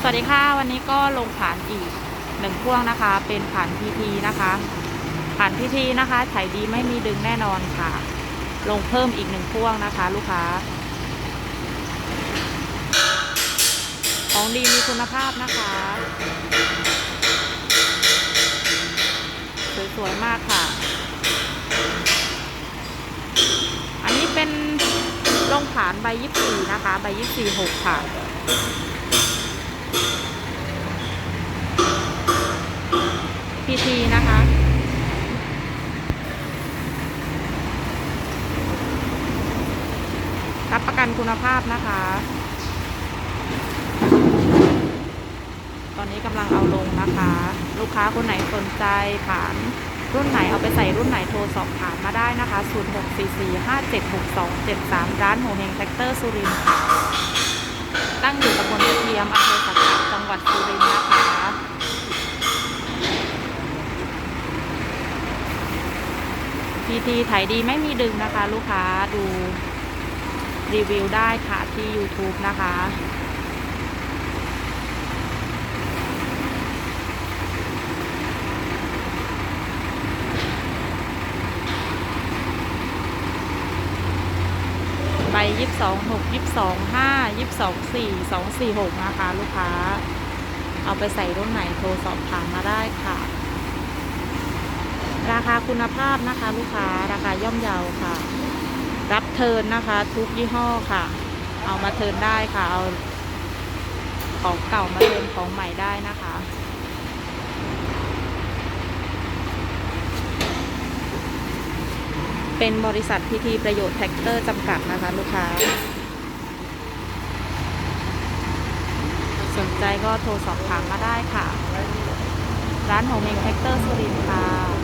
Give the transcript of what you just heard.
สวัสดีค่ะ วันนี้ก็ลงผ่านอีกหนึ่งพ่วงนะคะ เป็นผ่านพีทีนะคะผ่านพีทีนะคะขายดีไม่มีดึงแน่นอนค่ะ ลงเพิ่มอีกหนึ่งพ่วงนะคะ ลูกค้า ของดีมีคุณภาพนะคะสวยๆมากค่ะ อันนี้เป็นลงผ่านใบยี่สี่นะคะ ใบยี่สี่หกค่ะ พีทีนะคะ รับประกันคุณภาพนะคะ ตอนนี้กำลังเอาลงนะคะ ลูกค้าคนไหนสนใจผ่านรุ่นไหนเอาไปใส่รุ่นไหนโทรสอบถามมาได้นะคะ 0644576273 ร้านโหเฮงแท็กเตอร์สุรินทร์ตั้งอยู่ตำบลเทียมอำเภอสักจังหวัดสุรินทร์นะคะ พีทีถ่ายดีไม่มีดึงนะคะ ลูกค้าดูรีวิวได้ค่ะที่ YouTube นะคะใบยี่สิบสองหกยี่สิบสองห้ายี่สิบสองสี่สองสี่หกนะคะ ลูกค้า เอาไปใส่รุ่นไหนโทรสอบถามมาได้ค่ะ ราคาคุณภาพนะคะ ลูกค้าราคาย่อมเยาค่ะ รับเทิร์นนะคะ ทุกยี่ห้อค่ะ เอามาเทิร์นได้ค่ะ เอาของเก่ามาเทิร์นของใหม่ได้นะคะเป็นบริษัทพีทีประโยชน์แท็กเตอร์จำกัดนะคะ ลูกค้า สนใจก็โทรสอบถามมาได้ค่ะ ร้านของเมงแท็กเตอร์สุรินทร์ค่ะ